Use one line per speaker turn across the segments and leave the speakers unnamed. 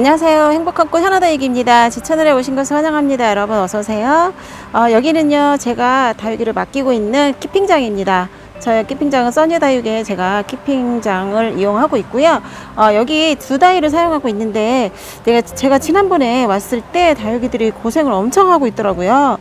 안녕하세요. 행복한 꽃 하나다육입니다. 제 채널에 오신 것을 환영합니다. 여러분 어서 오세요. 어, 여기는요, 제가 다육이를 맡기고 있는 키핑장입니다. 저희 키핑장은 써니다육에 제가 키핑장을 이용하고 있고요. 어, 여기 두 다이를 사용하고 있는데, 내가, 제가 지난번에 왔을 때 다육이들이 고생을 엄청 하고 있더라고요.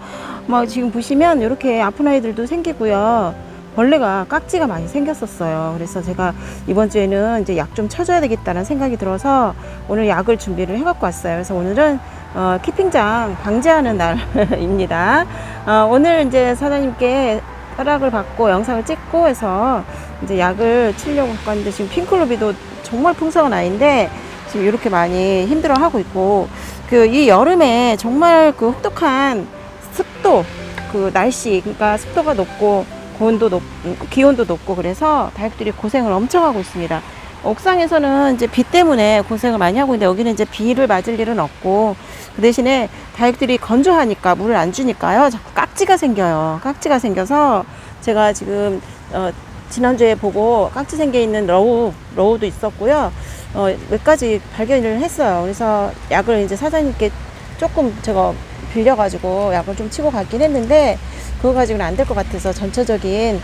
뭐 지금 보시면 이렇게 아픈 아이들도 생기고요. 벌레가 깍지가 많이 생겼었어요. 그래서 제가 이번 주에는 이제 약 좀 쳐줘야 되겠다는 생각이 들어서 오늘 약을 준비를 해갖고 왔어요. 그래서 오늘은 어, 키핑장 방지하는 날입니다. 어, 오늘 이제 사장님께 허락을 받고 영상을 찍고 해서 이제 약을 치려고 갖고 왔는데 지금 핑클로비도 정말 풍성한 아이인데 지금 이렇게 많이 힘들어 하고 있고 그 이 여름에 정말 그 혹독한 습도 그 날씨 그러니까 습도가 높고 고온도 높 기온도 높고 그래서 다육들이 고생을 엄청 하고 있습니다. 옥상에서는 이제 비 때문에 고생을 많이 하고 있는데 여기는 이제 비를 맞을 일은 없고 그 대신에 다육들이 건조하니까 물을 안 주니까요 자꾸 깍지가 생겨요. 깍지가 생겨서 제가 지금 어, 지난주에 보고 깍지 생겨 있는 러우 러우도 있었고요. 어, 몇 가지 발견을 했어요. 그래서 약을 이제 사장님께 조금 제가 빌려가지고 약을 좀 치고 갔긴 했는데 그거 가지고는 안 될 것 같아서 전체적인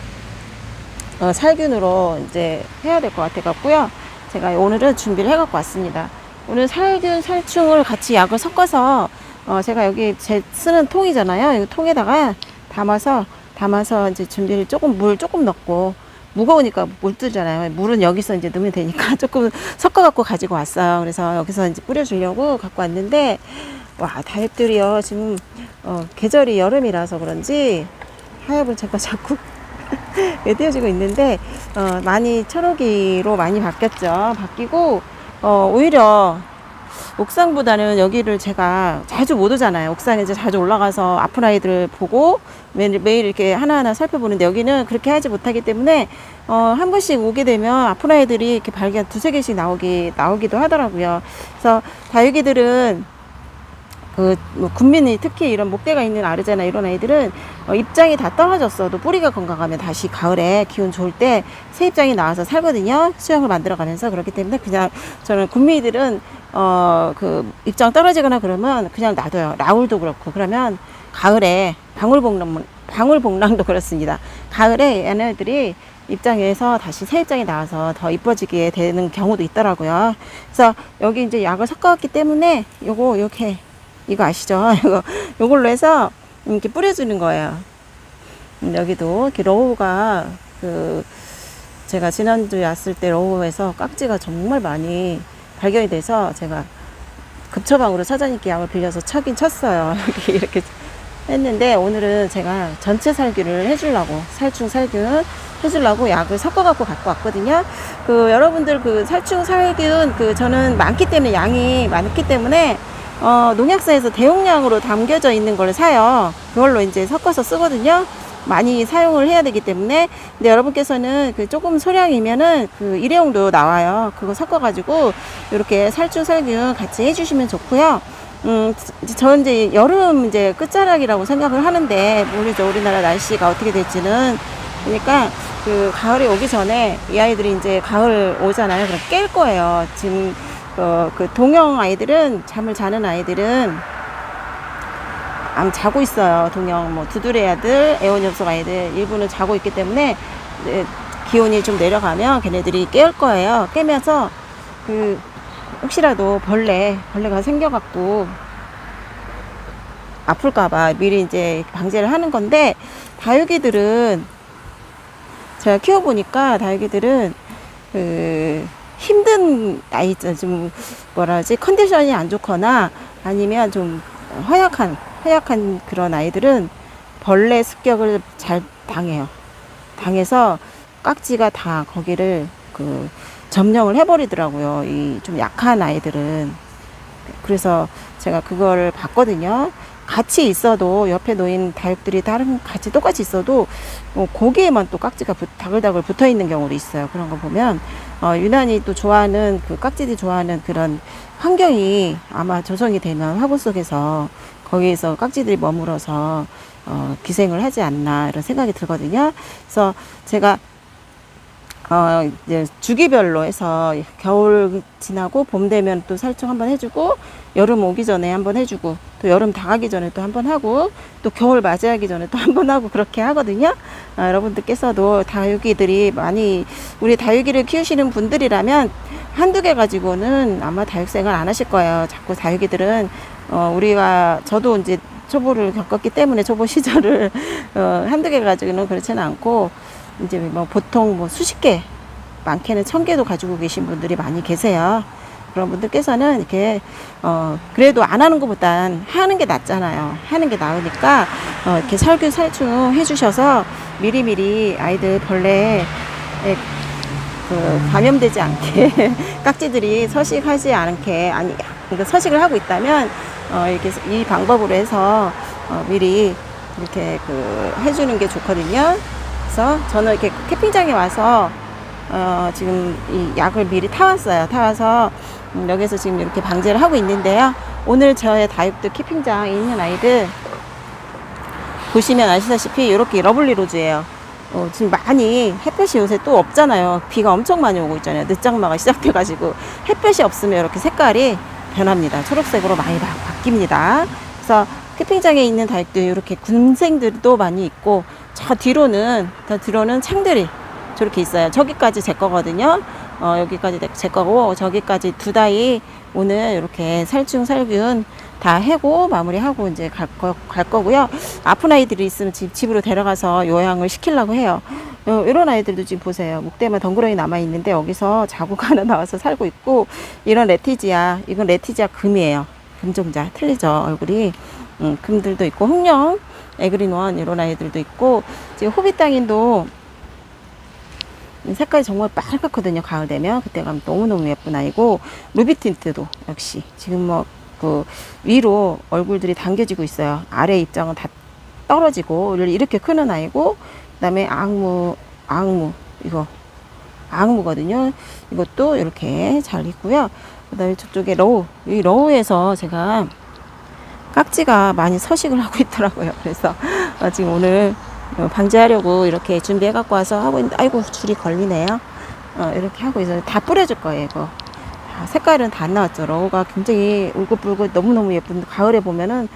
어, 살균으로 이제 해야 될 것 같아 갖고요. 제가 오늘은 준비를 해 갖고 왔습니다. 오늘 살균 살충을 같이 약을 섞어서 어, 제가 여기 제 쓰는 통이잖아요. 이 통에다가 담아서 담아서 이제 준비를 조금 물 조금 넣고 무거우니까 물 뜨잖아요. 물은 여기서 이제 넣으면 되니까 조금 섞어 갖고 가지고 왔어요. 그래서 여기서 이제 뿌려 주려고 갖고 왔는데 와 다육들이요 지금 어, 계절이 여름이라서 그런지 하엽을 제가 자꾸 떼어지고 있는데 어, 많이 초록이로 많이 바뀌었죠. 바뀌고 어, 오히려 옥상보다는 여기를 제가 자주 못 오잖아요. 옥상에 이제 자주 올라가서 아픈 아이들 보고 매일, 매일 이렇게 하나하나 살펴보는데 여기는 그렇게 하지 못하기 때문에 어, 한 번씩 오게 되면 아픈 아이들이 이렇게 발견 두세 개씩 나오기, 나오기도 하더라고요. 그래서 다육이들은 그, 뭐, 군민이 특히 이런 목대가 있는 아르제나 이런 아이들은 어, 입장이 다 떨어졌어도 뿌리가 건강하면 다시 가을에 기운 좋을 때 새 입장이 나와서 살거든요. 수영을 만들어 가면서 그렇기 때문에 그냥 저는 군민이들은 어, 그 입장 떨어지거나 그러면 그냥 놔둬요. 라울도 그렇고. 그러면 가을에 방울복랑, 방울복랑도 그렇습니다. 가을에 얘네들이 입장에서 다시 새 입장이 나와서 더 이뻐지게 되는 경우도 있더라고요. 그래서 여기 이제 약을 섞어왔기 때문에 요거 이렇게 이거 아시죠? 이거 요걸로 해서 이렇게 뿌려주는 거예요. 음, 여기도 이렇게 러우가 그 제가 지난주에 왔을 때 러우에서 깍지가 정말 많이 발견이 돼서 제가 급처방으로 사장님께 약을 빌려서 쳐긴 쳤어요. 이렇게 이렇게 했는데 오늘은 제가 전체 살균을 해주려고 살충 살균 해주려고 약을 섞어갖고 갖고 왔거든요. 그 여러분들 그 살충 살균 그 저는 많기 때문에 양이 많기 때문에 어, 농약사에서 대용량으로 담겨져 있는 걸 사요. 그걸로 이제 섞어서 쓰거든요. 많이 사용을 해야 되기 때문에. 근데 여러분께서는 그 조금 소량이면은 그 일회용도 나와요. 그거 섞어가지고 이렇게 살충 살균 같이 해주시면 좋고요. 음, 저 이제 여름 이제 끝자락이라고 생각을 하는데 모르죠. 우리나라 날씨가 어떻게 될지는. 그러니까 그 가을이 오기 전에 이 아이들이 이제 가을 오잖아요. 그럼 깰 거예요. 지금 어, 그 동영 아이들은 잠을 자는 아이들은 안 자고 있어요. 동영 뭐 두드레 아들, 애원엽석 아이들 일부는 자고 있기 때문에 기온이 좀 내려가면 걔네들이 깰 거예요. 깨면서 그 혹시라도 벌레 벌레가 생겨갖고 아플까봐 미리 이제 방제를 하는 건데 다육이들은 제가 키워보니까 다육이들은 그 힘든 아이 좀 뭐라 하지 컨디션이 안 좋거나 아니면 좀 허약한 허약한 그런 아이들은 벌레 습격을 잘 당해요. 당해서 깍지가 다 거기를 그 점령을 해버리더라고요. 이 좀 약한 아이들은 그래서 제가 그걸 봤거든요. 같이 있어도 옆에 놓인 다육들이 다른 같이 똑같이 있어도 뭐 고기에만 또 깍지가 붙, 다글다글 붙어 있는 경우도 있어요. 그런 거 보면 어, 유난히 또 좋아하는 그 깍지들이 좋아하는 그런 환경이 아마 조성이 되면 화분 속에서 거기에서 깍지들이 머물어서 어, 기생을 하지 않나 이런 생각이 들거든요. 그래서 제가 어, 이제 주기별로 해서 겨울 지나고 봄 되면 또 살충 한번 해주고 여름 오기 전에 한번 해주고 또 여름 다 가기 전에 또 한번 하고 또 겨울 맞이하기 전에 또 한번 하고 그렇게 하거든요. 아, 여러분들께서도 다육이들이 많이 우리 다육이를 키우시는 분들이라면 한두 개 가지고는 아마 다육 생활 안 하실 거예요. 자꾸 다육이들은 어, 우리가 저도 이제 초보를 겪었기 때문에 초보 시절을 어, 한두 개 가지고는 그렇지는 않고 이제 뭐 보통 뭐 수십 개 많게는 천 개도 가지고 계신 분들이 많이 계세요. 그런 분들께서는 이렇게 어 그래도 안 하는 것보단 하는 게 낫잖아요. 하는 게 나으니까 어 이렇게 살균 살충 해주셔서 미리미리 아이들 벌레에 그 감염되지 않게 깍지들이 서식하지 않게 아니 그러니까 서식을 하고 있다면 어 이렇게 이 방법으로 해서 어 미리 이렇게 그 해주는 게 좋거든요. 그래서 저는 이렇게 캠핑장에 와서 어 지금 이 약을 미리 타왔어요. 타와서 음, 여기서 지금 이렇게 방제를 하고 있는데요. 오늘 저의 다육들 캠핑장에 있는 아이들 보시면 아시다시피 이렇게 러블리 로즈예요. 어, 지금 많이 햇볕이 요새 또 없잖아요. 비가 엄청 많이 오고 있잖아요. 늦장마가 시작돼가지고 햇볕이 없으면 이렇게 색깔이 변합니다. 초록색으로 많이 바, 바뀝니다. 그래서 캠핑장에 있는 다육들 이렇게 군생들도 많이 있고 저 뒤로는 저 뒤로는 창들이 저렇게 있어요. 저기까지 제 거거든요. 어, 여기까지 내- 제 거고 저기까지 두 다이 오늘 이렇게 살충 살균 다 해고 마무리하고 이제 갈, 거, 갈 거고요. 아픈 아이들이 있으면 집, 집으로 데려가서 요양을 시키려고 해요. 어, 이런 아이들도 지금 보세요. 목대만 덩그러니 남아 있는데 여기서 자국 하나 나와서 살고 있고 이런 레티지아 이건 레티지아 금이에요. 금종자 틀리죠 얼굴이 음, 금들도 있고 홍령 에그린원 이런 아이들도 있고 지금 호빗땅인도 색깔이 정말 빨갛거든요. 가을 되면 그때 가면 너무너무 예쁜 아이고 루비 틴트도 역시 지금 뭐 그 위로 얼굴들이 당겨지고 있어요. 아래 입장은 다 떨어지고 이렇게 크는 아이고 그 다음에 악무 악무 이거 악무거든요. 이것도 이렇게 잘 있고요. 그 다음에 저쪽에 러우 이 러우에서 제가 깍지가 많이 서식을 하고 있더라고요. 그래서 어, 지금 오늘 어, 방지하려고 이렇게 준비해 갖고 와서 하고 있는데 아이고 줄이 걸리네요. 어, 이렇게 하고 있어요. 다 뿌려줄 거예요, 이거. 아, 색깔은 다안 나왔죠. 러우가 굉장히 울긋불긋 너무너무 예쁜데 가을에 보면은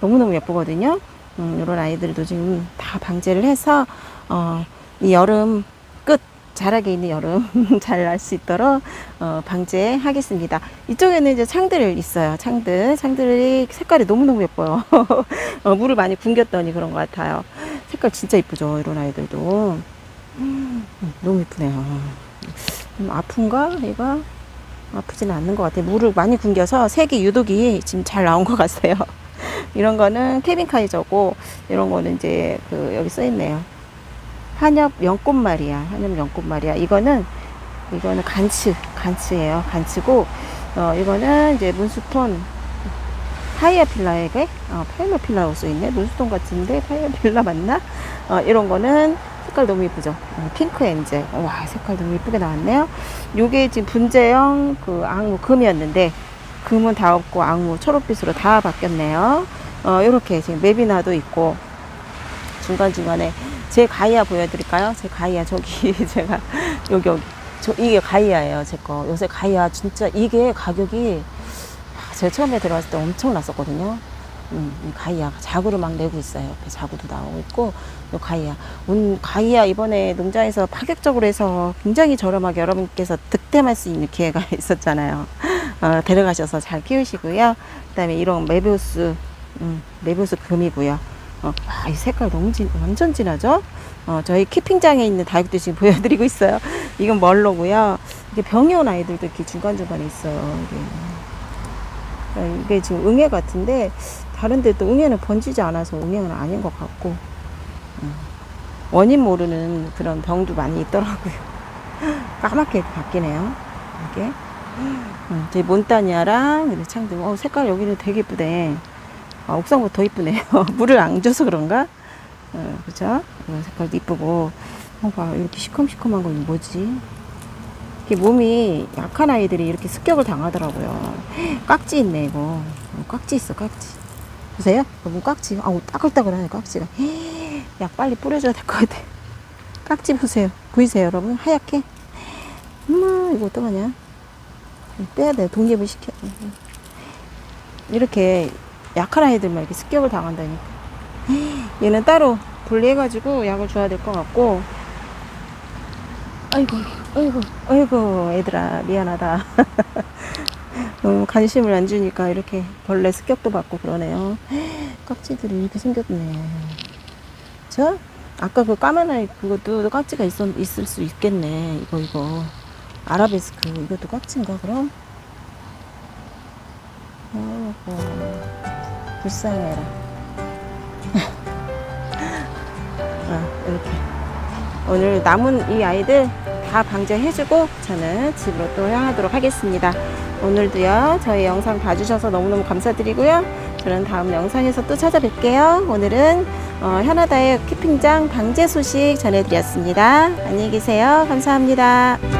너무너무 예쁘거든요. 음, 이런 아이들도 지금 다 방제를 해서 어, 이 여름 끝 자라게 있는 여름 잘 날 수 있도록 어, 방제하겠습니다. 이쪽에는 이제 창들 있어요. 창들 창들이 색깔이 너무너무 예뻐요. 어, 물을 많이 굶겼더니 그런 것 같아요. 색깔 진짜 이쁘죠. 이런 아이들도 음, 너무 이쁘네요. 음, 아픈가 얘가? 아프지는 않는 것 같아요. 물을 많이 굶겨서 색이 유독이 지금 잘 나온 것 같아요. 이런 거는 케빈 카이저고 이런 거는 이제 그 여기 써 있네요. 한엽 연꽃말이야. 한엽 연꽃말이야. 이거는 이거는 간츠 간츠예요. 간츠고 어 이거는 이제 문수톤 파이어 필라에게 어, 파이어 필라로 써 있네. 문수톤 같은데 파이어 필라 맞나? 어 이런 거는 색깔 너무 예쁘죠. 어, 핑크 엔젤. 어, 와 색깔 너무 예쁘게 나왔네요. 요게 지금 분재형 그 악무 금이었는데 금은 다 없고 악무 초록빛으로 다 바뀌었네요. 어 이렇게 지금 맵이나도 있고 중간 중간에 제 가이아 보여드릴까요? 제 가이아 저기 제가 여기 여기 저 이게 가이아예요 제 거. 요새 가이아 진짜 이게 가격이 아, 제가 처음에 들어갔을 때 엄청 났었거든요. 음, 이 가이아 자구를 막 내고 있어요. 옆에 자구도 나오고 있고 요 가이아. 온 가이아 이번에 농장에서 파격적으로 해서 굉장히 저렴하게 여러분께서 득템할 수 있는 기회가 있었잖아요. 어, 데려가셔서 잘 키우시고요. 그 다음에 이런 메비우스 음, 메비우스 금이고요. 어, 아, 이 색깔 너무 진, 완전 진하죠? 어, 저희 키핑장에 있는 다육도 지금 보여드리고 있어요. 이건 멀로고요. 이게 병이 온 아이들도 이렇게 중간중간에 있어요. 이게. 어, 이게 지금 응애 같은데 다른 데 또 응애는 번지지 않아서 응애는 아닌 것 같고 음. 원인 모르는 그런 병도 많이 있더라고요. 까맣게 바뀌네요. 이게 음, 제 몬타니아랑 창들 어, 색깔 여기는 되게 예쁘네. 아, 옥상보다 더 이쁘네요. 물을 안 줘서 그런가? 어, 그죠? 이런 색깔도 이쁘고. 어, 봐. 이렇게 시커시커먼 건 뭐지? 이게 몸이 약한 아이들이 이렇게 습격을 당하더라고요. 깍지 있네, 이거. 어, 깍지 있어, 깍지. 보세요? 여러분, 깍지. 아우, 따글따글하네, 깍지가. 약 빨리 뿌려줘야 될 것 같아. 깍지 보세요. 보이세요, 여러분? 하얗게? 엄마 이거 어떡하냐 빼야 돼 독립을 시켜 이렇게 약한 아이들만 이렇게 습격을 당한다니까. 얘는 따로 분리해가지고 약을 줘야 될 것 같고. 아이고 아이고 아이고 얘들아 미안하다. 너무 관심을 안 주니까 이렇게 벌레 습격도 받고 그러네요. 깍지들이 이렇게 생겼네. 저 아까 그 까만 아이 그것도 깍지가 있, 있을 수 있겠네. 이거 이거. 아라베스크 이것도 깍지인가 그럼? 아이고 불쌍해라 아, 이렇게 오늘 남은 이 아이들 다 방제해주고 저는 집으로 또 향하도록 하겠습니다. 오늘도요 저희 영상 봐주셔서 너무너무 감사드리고요. 저는 다음 영상에서 또 찾아뵐게요. 오늘은 어, 현아다의 키핑장 방제 소식 전해드렸습니다. 안녕히 계세요. 감사합니다.